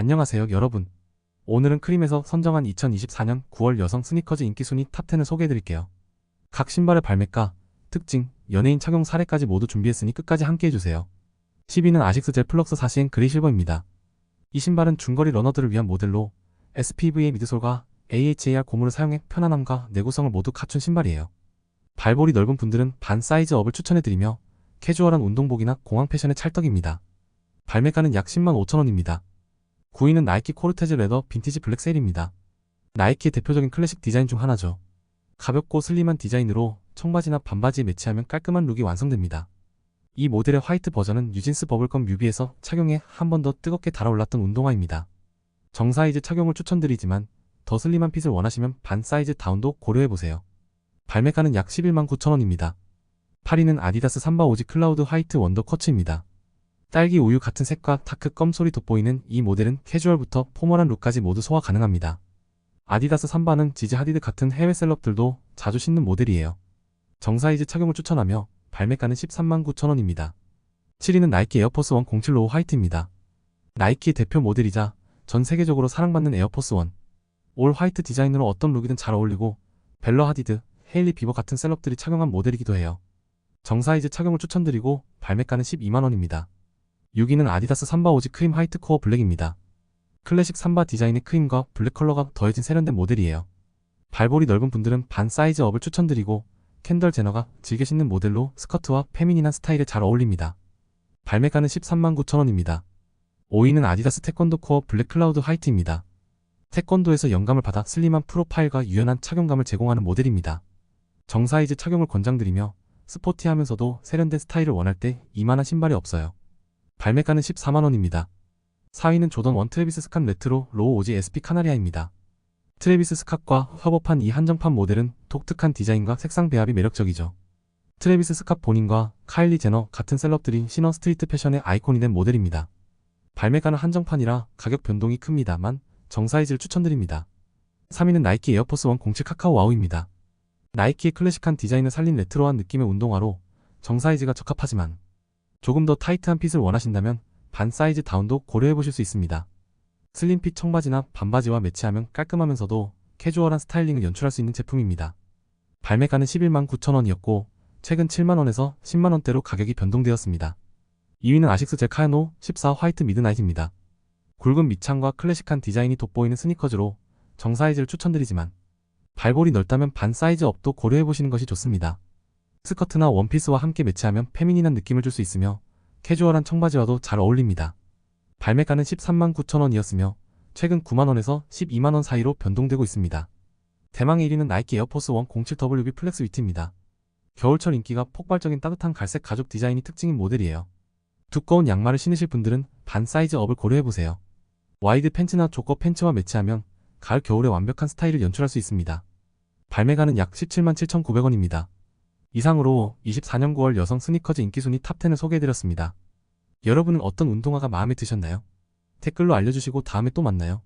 안녕하세요 여러분. 오늘은 크림에서 선정한 2024년 9월 여성 스니커즈 인기 순위 탑10을 소개해드릴게요. 각 신발의 발매가, 특징, 연예인 착용 사례까지 모두 준비했으니 끝까지 함께해주세요. 10위는 아식스 젤 플럭스 4시엔 그레이 실버입니다. 이 신발은 중거리 러너들을 위한 모델로 SPV의 미드솔과 AHAR 고무를 사용해 편안함과 내구성을 모두 갖춘 신발이에요. 발볼이 넓은 분들은 반 사이즈 업을 추천해드리며 캐주얼한 운동복이나 공항 패션의 찰떡입니다. 발매가는 약 10만 5천원입니다. 9위는 나이키 코르테즈 레더 빈티지 블랙 세일입니다. 나이키의 대표적인 클래식 디자인 중 하나죠. 가볍고 슬림한 디자인으로 청바지나 반바지에 매치하면 깔끔한 룩이 완성됩니다. 이 모델의 화이트 버전은 뉴진스 버블검 뮤비에서 착용해 한 번 더 뜨겁게 달아올랐던 운동화입니다. 정사이즈 착용을 추천드리지만 더 슬림한 핏을 원하시면 반 사이즈 다운도 고려해보세요. 발매가는 약 11만 9천원입니다. 8위는 아디다스 삼바 오지 클라우드 화이트 원더 쿼츠입니다. 딸기 우유 같은 색과 다크 껌 소리 돋보이는 이 모델은 캐주얼부터 포멀한 룩까지 모두 소화 가능합니다. 아디다스 삼바는 지지 하디드 같은 해외 셀럽들도 자주 신는 모델이에요. 정사이즈 착용을 추천하며 발매가는 13만 9천원입니다. 7위는 나이키 에어포스 원07 로우 화이트입니다. 나이키 대표 모델이자 전 세계적으로 사랑받는 에어포스 원. 올 화이트 디자인으로 어떤 룩이든 잘 어울리고 벨러 하디드, 헤일리 비버 같은 셀럽들이 착용한 모델이기도 해요. 정사이즈 착용을 추천드리고 발매가는 12만원입니다. 6위는 아디다스 삼바 오지 크림 화이트 코어 블랙입니다. 클래식 삼바 디자인의 크림과 블랙 컬러가 더해진 세련된 모델이에요. 발볼이 넓은 분들은 반 사이즈 업을 추천드리고 캔덜 제너가 즐겨 신는 모델로 스커트와 페미닌한 스타일에 잘 어울립니다. 발매가는 13만 9천원입니다. 5위는 아디다스 태권도 코어 블랙 클라우드 화이트입니다. 태권도에서 영감을 받아 슬림한 프로파일과 유연한 착용감을 제공하는 모델입니다. 정사이즈 착용을 권장드리며 스포티하면서도 세련된 스타일을 원할 때 이만한 신발이 없어요. 발매가는 14만원입니다. 4위는 조던 원 트레비스 스캇 레트로 로우 오지 SP 카나리아입니다. 트레비스 스캇과 협업한 이 한정판 모델은 독특한 디자인과 색상 배합이 매력적이죠. 트레비스 스캇 본인과 카일리 제너 같은 셀럽들이 신어 스트리트 패션의 아이콘이 된 모델입니다. 발매가는 한정판이라 가격 변동이 큽니다만 정사이즈를 추천드립니다. 3위는 나이키 에어포스 원07 카카오 와우입니다. 나이키의 클래식한 디자인을 살린 레트로한 느낌의 운동화로 정사이즈가 적합하지만 조금 더 타이트한 핏을 원하신다면 반 사이즈 다운도 고려해보실 수 있습니다. 슬림 핏 청바지나 반바지와 매치하면 깔끔하면서도 캐주얼한 스타일링을 연출할 수 있는 제품입니다. 발매가는 11만 9천원이었고 최근 7만원에서 10만원대로 가격이 변동되었습니다. 2위는 아식스 젤 카야노 14 화이트 미드나잇입니다. 굵은 밑창과 클래식한 디자인이 돋보이는 스니커즈로 정사이즈를 추천드리지만 발볼이 넓다면 반 사이즈 업도 고려해보시는 것이 좋습니다. 스커트나 원피스와 함께 매치하면 페미닌한 느낌을 줄 수 있으며 캐주얼한 청바지와도 잘 어울립니다. 발매가는 13만 9천원이었으며 최근 9만원에서 12만원 사이로 변동되고 있습니다. 대망의 1위는 나이키 에어포스 원 07WB 플렉스 위트입니다. 겨울철 인기가 폭발적인 따뜻한 갈색 가죽 디자인이 특징인 모델이에요. 두꺼운 양말을 신으실 분들은 반 사이즈 업을 고려해보세요. 와이드 팬츠나 조거 팬츠와 매치하면 가을 겨울에 완벽한 스타일을 연출할 수 있습니다. 발매가는 약 17만 7,900원입니다. 이상으로 24년 9월 여성 스니커즈 인기 순위 탑10을 소개해드렸습니다. 여러분은 어떤 운동화가 마음에 드셨나요? 댓글로 알려주시고 다음에 또 만나요.